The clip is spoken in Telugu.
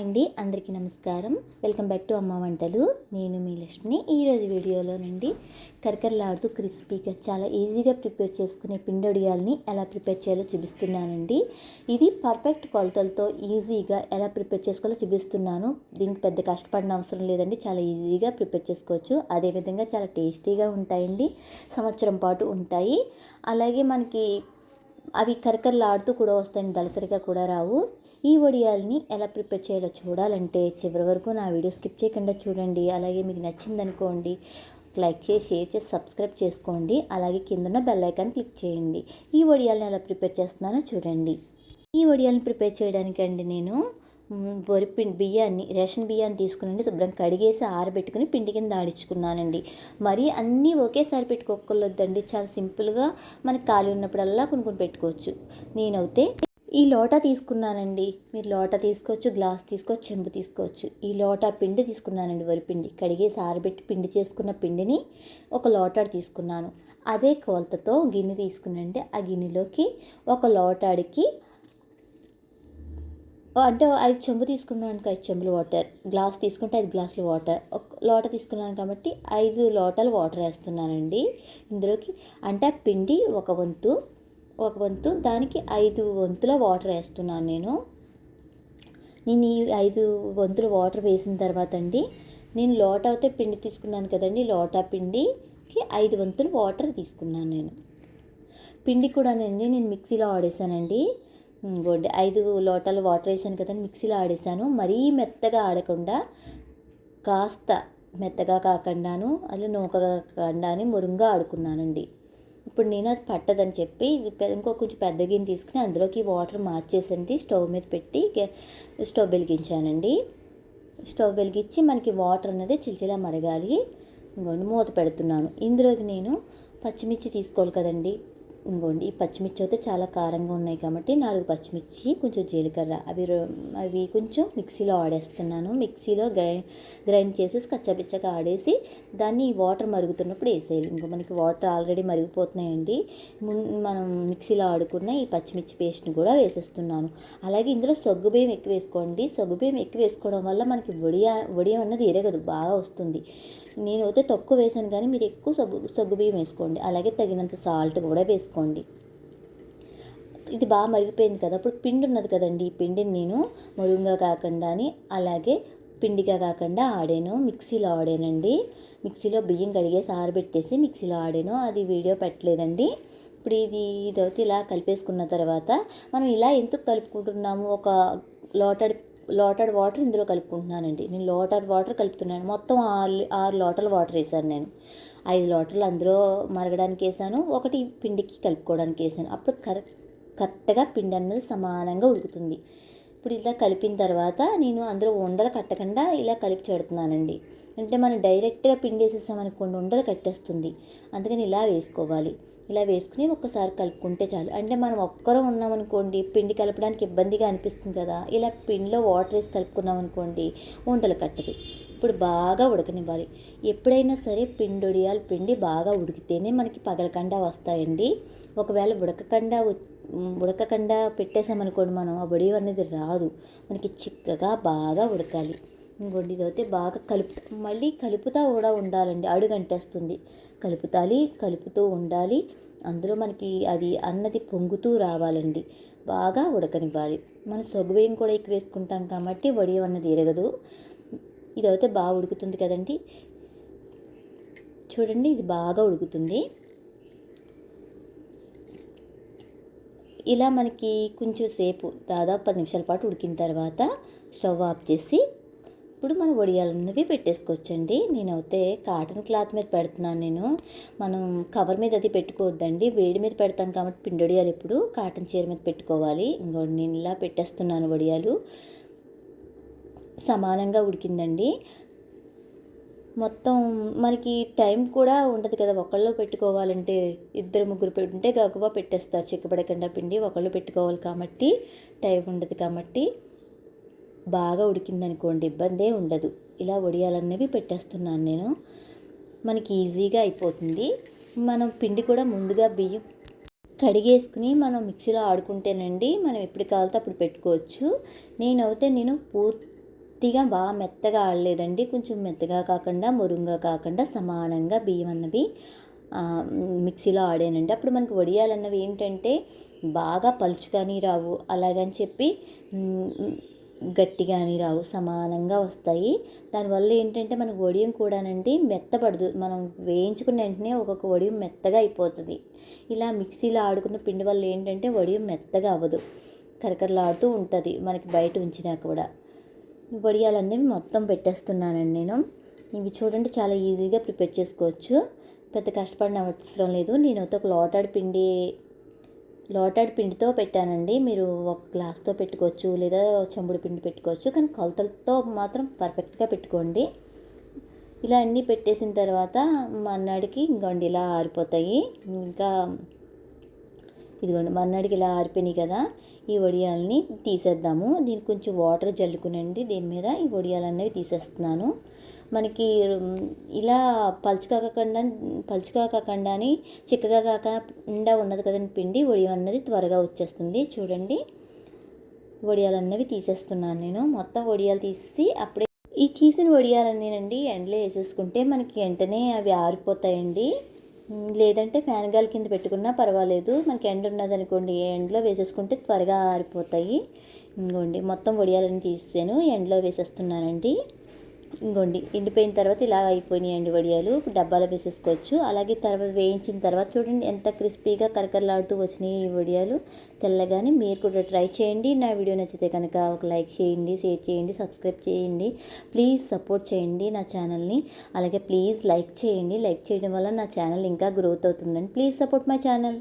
అండి అందరికీ నమస్కారం. వెల్కమ్ బ్యాక్ టు అమ్మ వంటలు. నేను మీ లక్ష్మిని. ఈరోజు వీడియోలోనండి కరకరలాడుతూ క్రిస్పీగా చాలా ఈజీగా ప్రిపేర్ చేసుకునే పిండొడియాలని ఎలా ప్రిపేర్ చేయాలో చూపిస్తున్నానండి. ఇది పర్ఫెక్ట్ కొలతలతో ఈజీగా ఎలా ప్రిపేర్ చేసుకోవాలో చూపిస్తున్నాను. దీనికి పెద్ద కష్టపడిన అవసరం లేదండి చాలా ఈజీగా ప్రిపేర్ చేసుకోవచ్చు. అదేవిధంగా చాలా టేస్టీగా ఉంటాయండి సంవత్సరం పాటు ఉంటాయి. అలాగే మనకి అవి కరకరలాడుతూ కూడా వస్తాయండి దళసరిగా కూడా రావు. ఈ వడియాల్ని ఎలా ప్రిపేర్ చేయాలో చూడాలంటే చివరి వరకు నా వీడియో స్కిప్ చేయకుండా చూడండి. అలాగే మీకు నచ్చిందనుకోండి లైక్ చేసి షేర్ చేసి సబ్స్క్రైబ్ చేసుకోండి. అలాగే కిందన్న బెల్ ఐకాన్ క్లిక్ చేయండి. ఈ వడియాల్ని ఎలా ప్రిపేర్ చేస్తున్నానో చూడండి. ఈ వడియాల్ని ప్రిపేర్ చేయడానికి అండి నేను వరిపిండి బియ్యాన్ని రేషన్ బియ్యాన్ని తీసుకునండి శుభ్రం కడిగేసి ఆరబెట్టుకుని పిండి కింద ఆడించుకున్నానండి. మరి అన్నీ ఒకేసారి పెట్టుకోకూడదండి చాలా సింపుల్గా మనకి ఖాళీ ఉన్నప్పుడల్లా కొనుక్కొని పెట్టుకోవచ్చు. నేనైతే ఈ లోటా తీసుకున్నానండి. మీరు లోటా తీసుకోవచ్చు గ్లాస్ తీసుకోవచ్చు చెంబు తీసుకోవచ్చు. ఈ లోటా పిండి తీసుకున్నానండి వరి పిండి. కడిగేసి ఆరబెట్టి పిండి చేసుకున్న పిండిని ఒక లోటాడు తీసుకున్నాను. అదే కొలతతో గిన్నె తీసుకున్నానంటే ఆ గిన్నెలోకి ఒక లోటాడికి అంటే ఐదు చెంబు తీసుకున్నాను ఐదు చెంబులు వాటర్. గ్లాస్ తీసుకుంటే ఐదు గ్లాసులు వాటర్. ఒక లోట తీసుకున్నాను కాబట్టి ఐదు లోటలు వాటర్ వేస్తున్నానండి. ఇందులోకి అంటే ఆ పిండి ఒక వంతు ఒక వంతు దానికి ఐదు వంతుల వాటర్ వేస్తున్నాను నేను. నేను ఈ ఐదు వంతుల వాటర్ వేసిన తర్వాత అండి నేను లోట అయితే పిండి తీసుకున్నాను కదండి లోటా పిండికి ఐదు వంతులు వాటర్ తీసుకున్నాను నేను. పిండి కూడా అండి నేను మిక్సీలో ఆడేసానండి గొడ్డ ఐదు లోటాలు వాటర్ వేసాను కదండి మిక్సీలో ఆడేసాను మరీ మెత్తగా ఆడకుండా కాస్త మెత్తగా కాకుండాను అలా నూకగా కాకుండా అని మురుంగా ఆడుకున్నానండి. ఇప్పుడు నేను అది పట్టదని చెప్పి ఇంకో కొంచెం పెద్ద గిన్నె తీసుకుని అందులోకి వాటర్ మార్చేసండి. స్టవ్ మీద పెట్టి స్టవ్ వెలిగించానండి. స్టవ్ వెలిగించి మనకి వాటర్ అనేది చిల్చిలా మరగాలి. ఇంకోండి మూత పెడుతున్నాను. ఇందులోకి నేను పచ్చిమిర్చి తీసుకోవాలి కదండి. ఇంకోండి ఈ పచ్చిమిర్చి అయితే చాలా కారంగా ఉన్నాయి కాబట్టి నాలుగు పచ్చిమిర్చి కొంచెం జీలకర్ర అవి అవి కొంచెం మిక్సీలో ఆడేస్తున్నాను. మిక్సీలో గ్రైండ్ గ్రైండ్ చేసేసి కచ్చాపిచ్చగా ఆడేసి దాన్ని ఈ వాటర్ మరుగుతున్నప్పుడు వేసేయాలి. ఇంకా మనకి వాటర్ ఆల్రెడీ మరిగిపోతున్నాయండి. మనం మిక్సీలో ఆడుకున్న ఈ పచ్చిమిర్చి పేస్ట్ని కూడా వేసేస్తున్నాను. అలాగే ఇందులో సగ్గుబియ్యం ఎక్కువ వేసుకోండి. సగ్గుబియ్యం ఎక్కువ వేసుకోవడం వల్ల మనకి వడియా వడియం అన్నది ఎరగదు బాగా వస్తుంది. నేను అయితే తక్కువ వేసాను కానీ మీరు ఎక్కువ సగ్గు సగ్గుబియ్యం వేసుకోండి. అలాగే తగినంత సాల్ట్ కూడా వేసుకోండి. ఇది బాగా మరిగిపోయింది కదా. అప్పుడు పిండి ఉన్నది కదండి. ఈ పిండిని నేను మరుగుగా కాకుండా అని అలాగే పిండిగా కాకుండా ఆడాను. మిక్సీలో ఆడానండి. మిక్సీలో బియ్యం కడిగేసి ఆరబెట్టేసి మిక్సీలో ఆడాను. అది వీడియో పెట్టలేదండి. ఇప్పుడు ఇది ఇదైతే ఇలా కలిపేసుకున్న తర్వాత మనం ఇలా ఎందుకు కలుపుకుంటున్నాము? ఒక లోటడి లోటడ్ వాటర్ ఇందులో కలుపుకుంటున్నానండి. నేను లోటడ్ వాటర్ కలుపుతున్నాను. మొత్తం ఆరు ఆరు లోటల వాటర్ వేసాను నేను. ఐదు లోటలు అందులో మరగడానికి వేసాను. ఒకటి పిండికి కలుపుకోవడానికి వేసాను. అప్పుడు కరెక్ట్ కరెక్ట్గా పిండి అన్నది సమానంగా ఉడుకుతుంది. ఇప్పుడు ఇలా కలిపిన తర్వాత నేను అందులో ఉండలు కట్టకుండా ఇలా కలిపి చెడుతున్నానండి. అంటే మనం డైరెక్ట్గా పిండి వేసేసామనుకోండి ఉండలు కట్టేస్తుంది. అందుకని ఇలా వేసుకోవాలి. ఇలా వేసుకుని ఒక్కసారి కలుపుకుంటే చాలు. అంటే మనం ఒక్కరం ఉన్నామనుకోండి పిండి కలపడానికి ఇబ్బందిగా అనిపిస్తుంది కదా. ఇలా పిండిలో వాటర్ వేసి కలుపుకున్నాం అనుకోండి ఉండలు కట్టదు. ఇప్పుడు బాగా ఉడకనివ్వాలి. ఎప్పుడైనా సరే పిండి ఉడియాలి పిండి బాగా ఉడికితేనే మనకి పగలకుండా వస్తాయండి. ఒకవేళ ఉడకకుండా ఉడకకుండా పెట్టేసామనుకోండి మనం ఆ బడి అనేది రాదు. మనకి చిక్కగా బాగా ఉడకాలి. ఇంకోటి ఇదైతే బాగా కలుపు మళ్ళీ కలుపుతా కూడా ఉండాలండి. అడుగంటేస్తుంది కలుపుతాలి కలుపుతూ ఉండాలి. అందులో మనకి అది అన్నది పొంగుతూ రావాలండి. బాగా ఉడకనివ్వాలి. మనం సొగువేయం కూడా ఎక్కువ వేసుకుంటాం కాబట్టి వడియం అన్నది ఎరగదు. ఇదైతే బాగా ఉడుకుతుంది కదండి. చూడండి ఇది బాగా ఉడుకుతుంది. ఇలా మనకి కొంచెం సేపు దాదాపు పది నిమిషాల పాటు ఉడికిన తర్వాత స్టవ్ ఆఫ్ చేసి ఇప్పుడు మనం వడియాలన్నవి పెట్టేసుకోవచ్చండి. నేనైతే కాటన్ క్లాత్ మీద పెడుతున్నాను నేను. మనం కవర్ మీద అది పెట్టుకోవద్దండి. వేడి మీద పెడతాం కాబట్టి పిండి వడియాలు ఇప్పుడు కాటన్ చీర మీద పెట్టుకోవాలి. ఇంకోటి నేను ఇలా పెట్టేస్తున్నాను వడియాలు. సమానంగా ఉడికిందండి. మొత్తం మనకి టైం కూడా ఉండదు కదా. ఒకళ్ళు పెట్టుకోవాలంటే ఇద్దరు ముగ్గురు పెట్టుంటే గగువ పెట్టేస్తారు. చిక్కబడకుండా పిండి ఒకళ్ళు పెట్టుకోవాలి కాబట్టి టైం ఉండదు కాబట్టి. బాగా ఉడికిందనుకోండి ఇబ్బందే ఉండదు. ఇలా వడియాలన్నవి పెట్టేస్తున్నాను నేను. మనకి ఈజీగా అయిపోతుంది. మనం పిండి కూడా ముందుగా బియ్యం కడిగేసుకుని మనం మిక్సీలో ఆడుకుంటేనండి మనం ఎప్పుడు కావాలితే అప్పుడు పెట్టుకోవచ్చు. నేనైతే నేను పూర్తిగా బాగా మెత్తగా ఆడలేదండి. కొంచెం మెత్తగా కాకుండా మురుంగా కాకుండా సమానంగా బియ్యం అన్నవి మిక్సీలో ఆడానండి. అప్పుడు మనకు వడియాలన్నవి ఏంటంటే బాగా పలుచుగాని రావు. అలాగని చెప్పి గట్టిగాని రావు సమానంగా వస్తాయి. దానివల్ల ఏంటంటే మనకు వడియం కూడానండి మెత్తపడదు మనం వేయించుకున్న వెంటనే ఒక్కొక్క వడియం మెత్తగా అయిపోతుంది. ఇలా మిక్సీలో ఆడుకున్న పిండి వల్ల ఏంటంటే వడియం మెత్తగా అవ్వదు. కరకరలాడుతూ ఉంటుంది మనకి బయట ఉంచినా కూడా. వడియాలన్నీ మొత్తం పెట్టేస్తున్నానండి నేను. ఇవి చూడండి చాలా ఈజీగా ప్రిపేర్ చేసుకోవచ్చు. పెద్ద కష్టపడిన అవసరం లేదు. నేనైతే ఒక లోటాడు పిండి లోటాడ్ పిండితో పెట్టానండి. మీరు ఒక గ్లాస్తో పెట్టుకోవచ్చు లేదా చెంబుడు పిండి పెట్టుకోవచ్చు కానీ కొలతలతో మాత్రం పర్ఫెక్ట్గా పెట్టుకోండి. ఇలా అన్నీ పెట్టేసిన తర్వాత మన్నాడికి ఇంకోండి ఇలా ఆరిపోతాయి. ఇంకా ఇదిగోండి మన్నాడికి ఇలా ఆరిపోయినాయి కదా ఈ వడియాలని తీసేద్దాము. దీనికి కొంచెం వాటర్ జల్లుకునండి దీని మీద ఈ వడియాలు అనేవి తీసేస్తున్నాను. మనకి ఇలా పలుచగా కాకుండా పలుచగా కాకుండా చిక్కగా కాకుండా ఉన్నది కదండి పిండి వడియం అన్నది త్వరగా వచ్చేస్తుంది. చూడండి వడియాలు అన్నవి తీసేస్తున్నాను నేను. మొత్తం వడియాలు తీసి అప్పుడే ఈ తీసిన వడియాలన్నీనండి ఎండలో వేసేసుకుంటే మనకి వెంటనే అవి ఆరిపోతాయండి. లేదంటే ఫ్యాన్ గాలి కింద పెట్టుకున్నా పర్వాలేదు. మనకి ఎండ ఉన్నదనుకోండి ఎండలో వేసేసుకుంటే త్వరగా ఆరిపోతాయి. ఇంకోండి మొత్తం వడియాలని తీసాను ఎండలో వేసేస్తున్నానండి. ఇంకోండి ఎండిపోయిన తర్వాత ఇలా అయిపోయినాయండి వడియాలు ఇప్పుడు డబ్బాలో వేసేసుకోవచ్చు అలాగే తర్వాత వేయించిన తర్వాత చూడండి ఎంత క్రిస్పీగా కరకరలాడుతూ వచ్చినాయి ఈ వడియాలు. తెల్లగానే మీరు కూడా ట్రై చేయండి. నా వీడియో నచ్చితే కనుక ఒక లైక్ చేయండి షేర్ చేయండి సబ్స్క్రైబ్ చేయండి. ప్లీజ్ సపోర్ట్ చేయండి నా ఛానల్ని. అలాగే ప్లీజ్ లైక్ చేయండి. లైక్ చేయడం వల్ల నా ఛానల్ ఇంకా గ్రోత్ అవుతుందండి. Please support my channel.